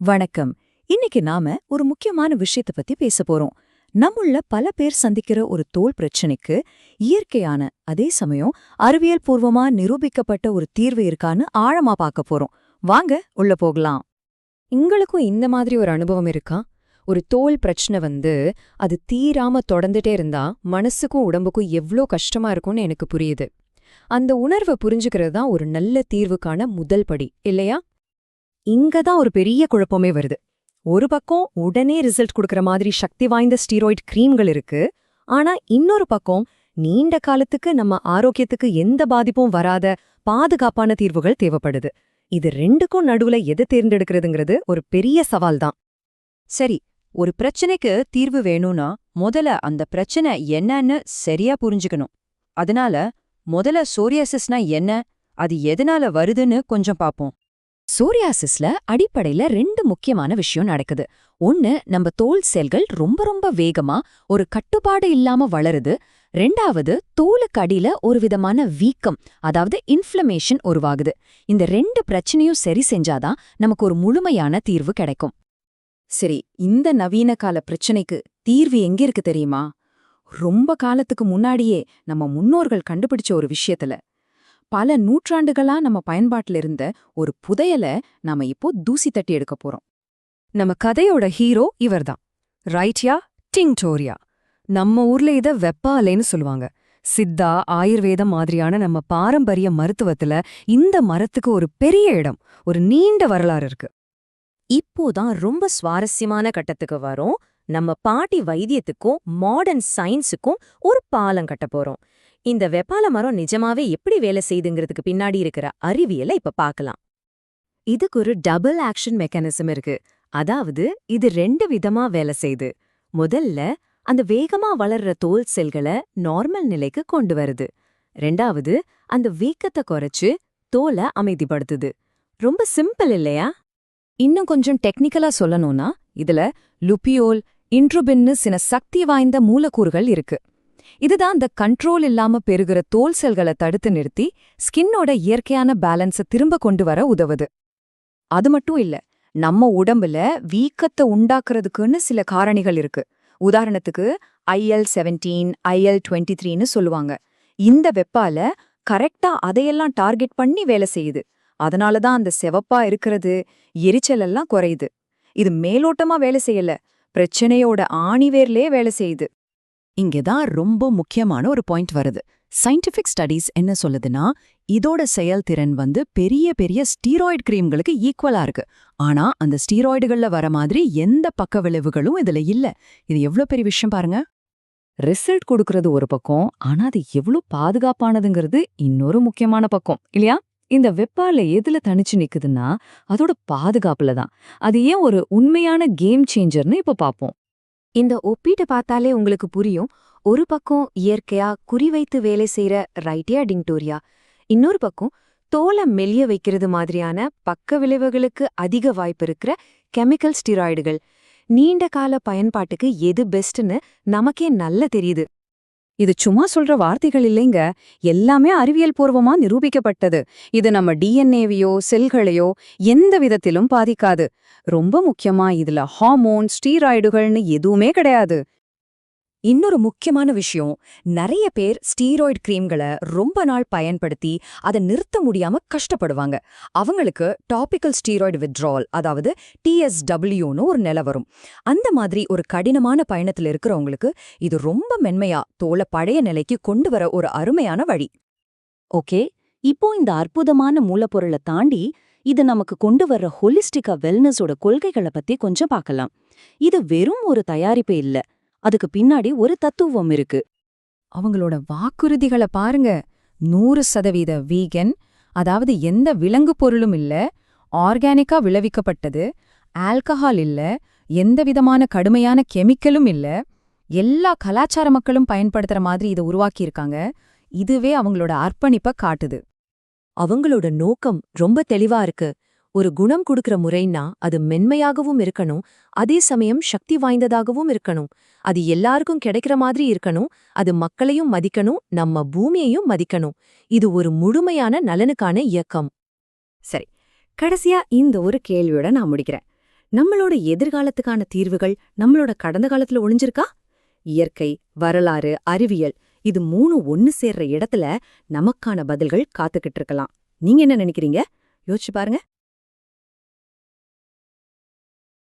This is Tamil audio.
வணக்கம். இன்னைக்கு நாம ஒரு முக்கியமான விஷயத்தை பத்தி பேச போறோம். நம்முள்ள பல பேர் சந்திக்கிற ஒரு தோல் பிரச்சனைக்கு இயற்கையான அதே சமயம் அறிவியல் பூர்வமா நிரூபிக்கப்பட்ட ஒரு தீர்வு இருக்கான்னு ஆழமா பார்க்க போறோம். வாங்க உள்ள போகலாம். உங்களுக்கும் இந்த மாதிரி ஒரு அனுபவம் இருக்கா? ஒரு தோல் பிரச்சனை வந்து அது தீராம தொடர்ந்துட்டே இருந்தா மனசுக்கும் உடம்புக்கும் எவ்ளோ கஷ்டமா இருக்கும்னு எனக்கு புரியுது. அந்த உணர்வை புரிஞ்சுக்கிறது தான் ஒரு நல்ல தீர்வுக்கான முதல் படி இல்லையா? இங்க தான் ஒரு பெரிய குழப்பமே வருது. ஒரு பக்கம் உடனே ரிசல்ட் கொடுக்கற மாதிரி சக்தி வாய்ந்த ஸ்டீராய்டு கிரீம்கள் இருக்கு. ஆனா இன்னொரு பக்கம் நீண்ட காலத்துக்கு நம்ம ஆரோக்கியத்துக்கு எந்த பாதிப்பும் வராத பாதுகாப்பான தீர்வுகள் தேவைப்படுது. இது ரெண்டுக்கும் நடுவுல எதை தேர்ந்தெடுக்கிறதுங்கிறது ஒரு பெரிய சவால் தான் சரி ஒரு பிரச்சனைக்கு தீர்வு வேணும்னா முதல்ல அந்த பிரச்சனை என்னன்னு சரியா புரிஞ்சுக்கணும். அதனால முதல்ல சோரியாசிஸ்னா என்ன அது எதனால வருதுன்னு கொஞ்சம் பாப்போம். சோரியாசிஸ்ல அடிப்படையில ரெண்டு முக்கியமான விஷயம் நடக்குது. ஒன்னு நம்ம தோல் செல்கள் ரொம்ப ரொம்ப வேகமா ஒரு கட்டுப்பாடு இல்லாம வளருது. ரெண்டாவது தோலுக்கு அடியில ஒரு விதமான வீக்கம் அதாவது இன்ஃப்ளமேஷன் உருவாகுது. இந்த ரெண்டு பிரச்சனையும் சரி செஞ்சாதான் நமக்கு ஒரு முழுமையான தீர்வு கிடைக்கும். சரி இந்த நவீன கால பிரச்சனைக்கு தீர்வு எங்க இருக்கு தெரியுமா? ரொம்ப காலத்துக்கு முன்னாடியே நம்ம முன்னோர்கள் கண்டுபிடிச்ச ஒரு விஷயத்துல. பல நூற்றாண்டுகளா நம்ம பயன்பாட்டில் இருந்த ஒரு புதையல நாம இப்போ தூசி தட்டி எடுக்க போறோம். நம்ம கதையோட ஹீரோ இவர்தான். ரைட்யா? டிங்டோரியா. நம்ம ஊர்ல இத வெப்பாலைன்னு சொல்லுவாங்க. சித்தா ஆயுர்வேதம் மாதிரியான நம்ம பாரம்பரிய மருத்துவத்துல இந்த மரத்துக்கு ஒரு பெரிய இடம் ஒரு நீண்ட வரலாறு இருக்கு. இப்போதான் ரொம்ப சுவாரஸ்யமான கட்டத்துக்கு வரும். நம்ம பாட்டி வைத்தியத்துக்கும் மாடர்ன் சயின்ஸுக்கும் ஒரு பாலம் கட்ட போறோம். இந்த வெப்பால மரம் நிஜமாவே எப்படி வேலை செய்துங்கிறதுக்கு பின்னாடி இருக்கிற அறிவியலை இப்ப பார்க்கலாம். இதுக்கு ஒரு டபுள் ஆக்ஷன் மெக்கானிசம் இருக்கு. அதாவது இது ரெண்டு விதமா வேலை செய்யுது முதல்ல அந்த வேகமா வளர்ற தோல் செல்களை நார்மல் நிலைக்கு கொண்டு வருது. ரெண்டாவது அந்த வீக்கத்தை குறைச்சு தோலை அமைதிப்படுத்துது. ரொம்ப சிம்பிள் இல்லையா? இன்னும் கொஞ்சம் டெக்னிக்கலா சொல்லணும்னா இதுல லுபியோல் இன்ட்ருபின்னு சில சக்தி வாய்ந்த மூலக்கூறுகள் இருக்கு. இதுதான் அந்த கண்ட்ரோல் இல்லாம பெருகிற தோல் செல்களை தடுத்து நிறுத்தி ஸ்கின்னோட இயற்கையான பேலன்ஸ திரும்ப கொண்டு வர உதவுது. அது மட்டும் இல்ல நம்ம உடம்புல வீக்கத்தை உண்டாக்குறதுக்குன்னு சில காரணிகள் இருக்கு. உதாரணத்துக்கு ஐஎல் செவன்டீன் ஐஎல் டுவெண்ட்டி த்ரீன்னு சொல்லுவாங்க. இந்த வெப்பால கரெக்டா அதையெல்லாம் டார்கெட் பண்ணி வேலை செய்யுது. அதனால தான் அந்த செவப்பா இருக்கிறது எரிச்சல் எல்லாம் குறையுது. இது மேலோட்டமா வேலை செய்யல பிரச்சனையோட ஆணிவேர்லே வேலை செய்யுது. இங்கேதான் ரொம்ப முக்கியமான ஒரு பாயிண்ட் வருது. சயின்டிஃபிக் ஸ்டடீஸ் என்ன சொல்லுதுன்னா இதோட செயல்திறன் வந்து பெரிய பெரிய ஸ்டீராய்டு கிரீம்களுக்கு ஈக்குவலா இருக்கு. ஆனா அந்த ஸ்டீராய்டுகள்ல வர மாதிரி எந்த பக்க விளைவுகளும் இதுல இல்ல. இது எவ்ளோ பெரிய விஷயம் பாருங்க. ரிசல்ட் கொடுக்கறது ஒரு பக்கம் ஆனா அது எவ்ளோ பாதுகாப்பானதுங்கிறது இன்னொரு முக்கியமான பக்கம் இல்லையா? இந்த வெப்பால எதுல தனிச்சு நிக்குதுன்னா அதோட பாதுகாப்புல தான் அது ஏன் ஒரு உண்மையான கேம் சேஞ்சர்னு இப்ப பாப்போம். இந்த ஒப்பீட்டை பார்த்தாலே உங்களுக்கு புரியும். ஒரு பக்கம் இயற்கையா குறிவைத்து வேலை செய்யற ரைட்டியா டிங்டோரியா. இன்னொரு பக்கம் தோலை மெல்லிய வைக்கிறது மாதிரியான பக்க விளைவுகளுக்கு அதிக வாய்ப்பு இருக்கிற கெமிக்கல் ஸ்டிராய்டுகள். நீண்ட கால பயன்பாட்டுக்கு எது பெஸ்ட்னு நமக்கே நல்ல தெரியுது. இது சும்மா சொல்ற வார்த்தைகள் இல்லைங்க. எல்லாமே அறிவியல் பூர்வமா நிரூபிக்கப்பட்டது. இது நம்ம டிஎன்ஏவையோ செல்களையோ எந்த விதத்திலும் பாதிக்காது. ரொம்ப முக்கியமா இதுல ஹார்மோன் ஸ்டீராய்டுகள்னு எதுவுமே கிடையாது. இன்னொரு முக்கியமான விஷயம் நிறைய பேர் ஸ்டீராய்டு கிரீம்களை ரொம்ப நாள் பயன்படுத்தி அதை நிறுத்த முடியாம கஷ்டப்படுவாங்க. அவங்களுக்கு டாபிக்கல் ஸ்டீராய்டு வித்ட்ரால் அதாவது டிஎஸ்டபிள்யூன்னு ஒரு நிலை வரும். அந்த மாதிரி ஒரு கடினமான பயணத்துல இருக்கிறவங்களுக்கு இது ரொம்ப மென்மையா தோலை பழைய நிலைக்கு கொண்டு வர ஒரு அருமையான வழி. ஓகே இப்போ இந்த அற்புதமான மூலப்பொருளை தாண்டி இது நமக்கு கொண்டு வர்ற ஹொலிஸ்டிக்கா வெல்னஸோட கொள்கைகளை பத்தி கொஞ்சம் பார்க்கலாம். இது வெறும் ஒரு தயாரிப்பு இல்ல. அதுக்கு பின்னாடி ஒரு தத்துவம் இருக்கு. அவங்களோட வாக்குறுதிகளை பாருங்க. நூறு சதவீத வீகன் அதாவது எந்த விலங்கு பொருளும் இல்ல ஆர்கானிக்கா விளைவிக்கப்பட்டது ஆல்கஹால் இல்ல எந்த விதமான கடுமையான கெமிக்கலும் இல்ல எல்லா கலாச்சார மக்களும் பயன்படுத்துற மாதிரி இதை உருவாக்கியிருக்காங்க. இதுவே அவங்களோட அர்ப்பணிப்ப காட்டுது. அவங்களோட நோக்கம் ரொம்ப தெளிவா இருக்கு. ஒரு குணம் கொடுக்கற முறைன்னா அது மென்மையாகவும் இருக்கணும் அதே சமயம் சக்தி வாய்ந்ததாகவும் இருக்கணும். அது எல்லாருக்கும் கிடைக்கிற மாதிரி இருக்கணும் அது மக்களையும் மதிக்கணும் நம்ம பூமியையும் மதிக்கணும். இது ஒரு முழுமையான நலனுக்கான இயக்கம். சரி கடைசியா இந்த ஒரு கேள்வியோட நான் முடிக்கிறேன். நம்மளோட எதிர்காலத்துக்கான தீர்வுகள் நம்மளோட கடந்த காலத்துல ஒளிஞ்சிருக்கா? இயற்கை வரலாறு அறிவியல் இது மூணு ஒன்னு சேர்ற இடத்துல நமக்கான பதில்கள் காத்துக்கிட்டு இருக்கலாம். நீங்க என்ன நினைக்கிறீங்க? யோசிச்சு பாருங்க.